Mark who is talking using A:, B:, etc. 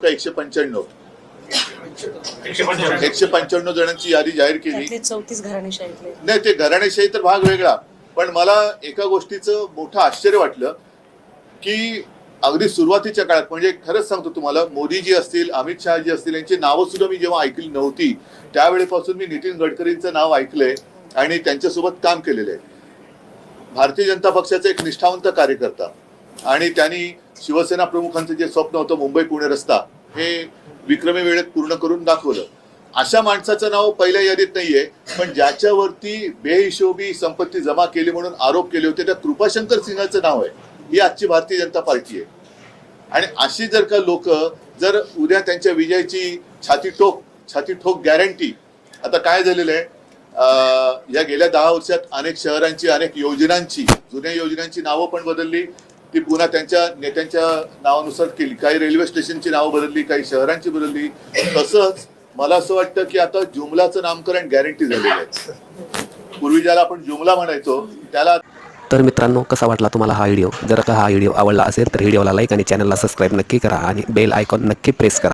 A: का एकशे पंच्याण्णव?
B: एकशे
A: पंच्याण्णव जणांची यादी जाहीर केली.
C: चौतीस घराणेशाहीतले
A: नाही ते घराणेशाही तर भाग वेगळा. पण मला एका गोष्टीचं मोठं आश्चर्य वाटलं की अगदी सुरुवातीच्या काळात म्हणजे खरंच सांगतो तुम्हाला मोदीजी असतील अमित शहाजी असतील यांची नावं सुद्धा मी जेव्हा ऐकली नव्हती त्यावेळेपासून मी नितीन गडकरींचं नाव ऐकलंय आणि त्यांच्यासोबत काम केलेलं आहे. भारतीय जनता पक्षाचा एक निष्ठावंत कार्यकर्ता. आणि त्यांनी शिवसेना प्रमुखांचं जे स्वप्न होतं मुंबई पुणे रस्ता हे विक्रमी वेळेत पूर्ण करून दाखवलं. अशा माणसाचं नाव पहिल्या यादीत नाहीये पण ज्याच्यावरती बेहिशोबी संपत्ती जमा केली म्हणून आरोप केले होते त्या कृपाशंकर सिंहाचं नाव आहे. ही आजची भारतीय जनता पार्टी आहे. आणि अशी जर का लोक जर उद्या त्यांच्या विजयाची छाती ठोक छाती ठोक गॅरंटी आता काय झालेलं आहे? अं, या गेल्या दहा वर्षात अनेक शहरांची अनेक योजनांची जुन्या योजनांची नावं पण बदलली. ती पुन्हा त्यांच्या नेत्यांच्या नावानुसार केली. काही रेल्वे स्टेशनची नावं बदलली काही शहरांची बदलली. तसंच मला असं वाटतं की आता जुमलाचं नामकरण गॅरंटी झालेलं आहे. पूर्वी ज्याला आपण जुमला म्हणायचो त्याला
D: तर मित्रांनो कसा वाटला तुम्हाला हा व्हिडिओ जर का हा व्हिडिओ आवडला असेल तर व्हिडिओला लाईक आणि चॅनलला सबस्क्राईब नक्की करा आणि बेल आयकॉन नक्की प्रेस करा.